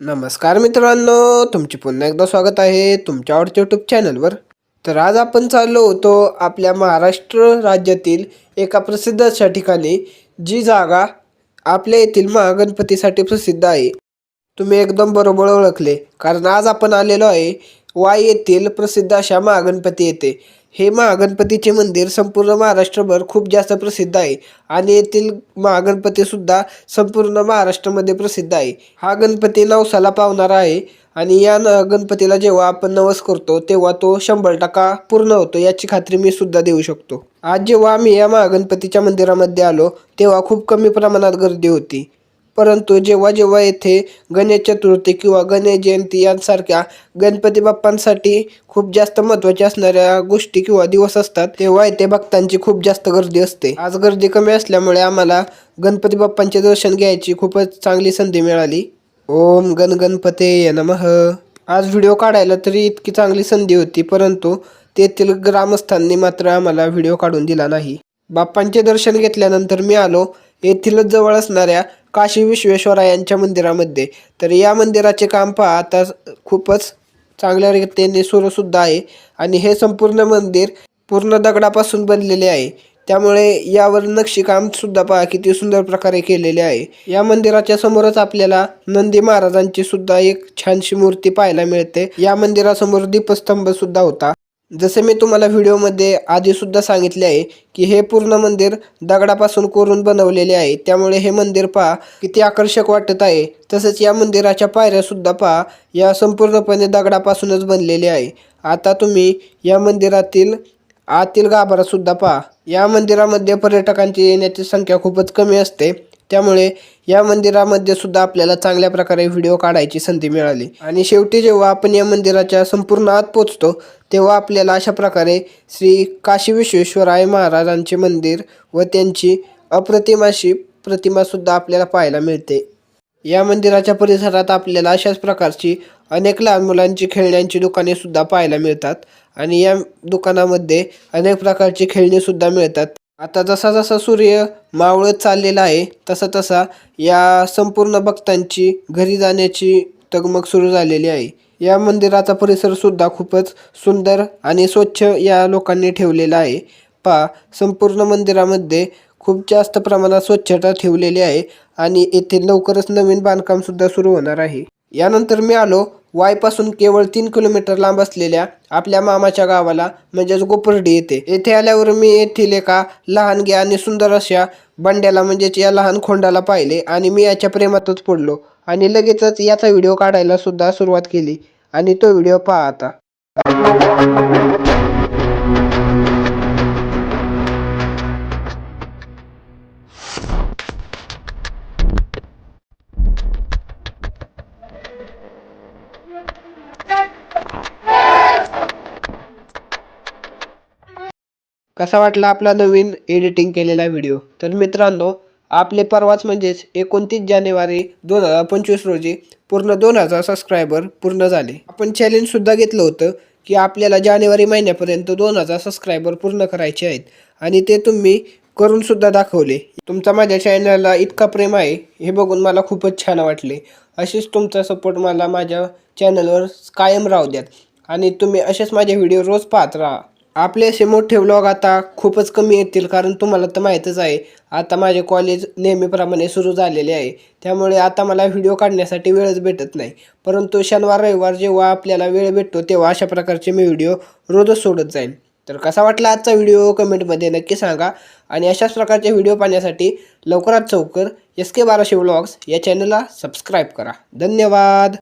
नमस्कार मित्रांनो तुमचे पुन्हा एकदा स्वागत आहे तुमच्या आवडत्या यूट्यूब चॅनलवर तर आज आपण चाललो होतो आपल्या महाराष्ट्र राज्यातील एका प्रसिद्ध अशा ठिकाणी जी जागा आपल्या येथील महागणपतीसाठी प्रसिद्ध आहे. तुम्ही एकदम बरोबर ओळखले कारण आज आपण आलेलो आहे वाई येथील प्रसिद्ध अशा महागणपती येथे. हे महागणपतीचे मंदिर संपूर्ण महाराष्ट्रभर खूप जास्त प्रसिद्ध आहे. आणि येथील महागणपतीसुद्धा संपूर्ण महाराष्ट्रामध्ये प्रसिद्ध आहे. हा गणपती नवसाला पावणारा आहे. आणि या न गणपतीला जेव्हा आपण नवस करतो तेव्हा तो शंभर टक्का पूर्ण होतो. याची खात्री मी सुद्धा देऊ शकतो. आज जेव्हा आम्ही या महागणपतीच्या मंदिरामध्ये आलो तेव्हा खूप कमी प्रमाणात गर्दी होती. परंतु जेव्हा जेव्हा येथे गणेश चतुर्थी किंवा गणेश जयंती यांसारख्या गणपती बाप्पांसाठी खूप जास्त महत्त्वाच्या असणाऱ्या गोष्टी किंवा दिवस असतात तेव्हा येथे भक्तांची खूप जास्त गर्दी असते. आज गर्दी कमी असल्यामुळे आम्हाला गणपती बाप्पांचे दर्शन घ्यायची खूपच चांगली संधी मिळाली. ओम गण गणपते नमः. आज व्हिडिओ काढायला तरी इतकी चांगली संधी होती परंतु तेथील ग्रामस्थांनी मात्र आम्हाला व्हिडिओ काढून दिला नाही. बाप्पांचे दर्शन घेतल्यानंतर मी आलो. येथीलच जवळ असणाऱ्या काशी विश्वेश्वरायांच्या मंदिरामध्ये. तर या मंदिराचे काम पहा आता खूपच चांगल्या रीतीने सुरूसुद्धा आहे. आणि हे संपूर्ण मंदिर पूर्ण दगडापासून बनलेले आहे. त्यामुळे यावर नक्षीकाम सुद्धा पहा किती सुंदर प्रकारे केलेले आहे. या मंदिराच्या समोरच आपल्याला नंदी महाराजांची सुद्धा एक छानशी मूर्ती पाहायला मिळते. या मंदिरासमोर दीपस्तंभ सुद्धा होता. जसे मी तुम्हाला व्हिडिओमध्ये आधीसुद्धा सांगितले आहे की हे पूर्ण मंदिर दगडापासून कोरून बनवलेले आहे. त्यामुळे हे मंदिर पहा किती आकर्षक वाटत आहे. तसेच या मंदिराच्या पायऱ्यासुद्धा पहा या संपूर्णपणे दगडापासूनच बनलेले आहे. आता तुम्ही या मंदिरातील आतील गाभारासुद्धा पहा. या मंदिरामध्ये पर्यटकांची येण्याची संख्या खूपच कमी असते. त्यामुळे या मंदिरामध्ये सुद्धा आपल्याला चांगल्या प्रकारे व्हिडिओ काढायची संधी मिळाली. आणि शेवटी जेव्हा आपण या मंदिराच्या संपूर्ण आत पोचतो तेव्हा आपल्याला अशा प्रकारे श्री काशी विश्वेश्वराय महाराजांचे मंदिर व त्यांची अप्रतिम अशी प्रतिमासुद्धा आपल्याला पाहायला मिळते. या मंदिराच्या परिसरात आपल्याला अशाच प्रकारची अनेक लहान मुलांची खेळण्यांची दुकाने सुद्धा पाहायला मिळतात. आणि या दुकानामध्ये अनेक प्रकारची खेळणीसुद्धा मिळतात. आता जसा जसा सूर्य मावळत चाललेला आहे तसा तसा या संपूर्ण भक्तांची घरी जाण्याची तगमग सुरू झालेली आहे. या मंदिराचा परिसर सुद्धा खूपच सुंदर आणि स्वच्छ या लोकांनी ठेवलेला आहे. पहा संपूर्ण मंदिरामध्ये खूप जास्त प्रमाणात स्वच्छता ठेवलेली आहे आणि येथे लवकरच नवीन बांधकाम सुद्धा सुरू होणार आहे. यानंतर मी आलो. वायपासून केवळ तीन किलोमीटर लांब असलेल्या आपल्या मामाच्या गावाला म्हणजेच गोपर्डी येथे. येथे आल्यावर मी येथील एका लहानग्या आणि सुंदर अशा बंड्याला म्हणजेच या लहान खोंडाला पाहिले आणि मी याच्या प्रेमातच पडलो आणि लगेचच याचा व्हिडिओ काढायला सुद्धा सुरुवात केली आणि तो व्हिडिओ पहा आता कसा वाटला आपला नवीन एडिटिंग केलेला व्हिडिओ तर मित्रांनो आपले परवाच म्हणजेच एकोणतीस जानेवारी दोन हजार पंचवीस रोजी पूर्ण दोन हजार सबस्क्रायबर पूर्ण झाले. आपण चॅलेंजसुद्धा घेतलं होतं की आपल्याला जानेवारी महिन्यापर्यंत दोन हजार सबस्क्रायबर पूर्ण करायचे आहेत. आणि ते तुम्ही करूनसुद्धा दाखवले. तुमचा माझ्या चॅनलला इतका प्रेम आहे हे बघून मला खूपच छान वाटले. असेच तुमचा सपोर्ट मला माझ्या चॅनलवर कायम राहू द्यात. आणि तुम्ही असेच माझे व्हिडिओ रोज पाहत राहा. आपले असे मोठे व्लॉग आता खूपच कमी येतील कारण तुम्हाला तर माहीतच आहे आता माझे कॉलेज नेहमीप्रमाणे सुरू झालेले आहे. त्यामुळे आता मला व्हिडिओ काढण्यासाठी वेळच भेटत नाही. परंतु शनिवार रविवार जेव्हा आपल्याला वेळ भेटतो तेव्हा अशा प्रकारचे मी व्हिडिओ रोजच सोडत जाईन. तर कसा वाटला आजचा व्हिडिओ कमेंटमध्ये नक्की सांगा. आणि अशाच प्रकारचे व्हिडिओ पाहण्यासाठी लवकरात लवकर एस के बाराशे व्लॉग्स या चॅनलला सबस्क्राईब करा. धन्यवाद!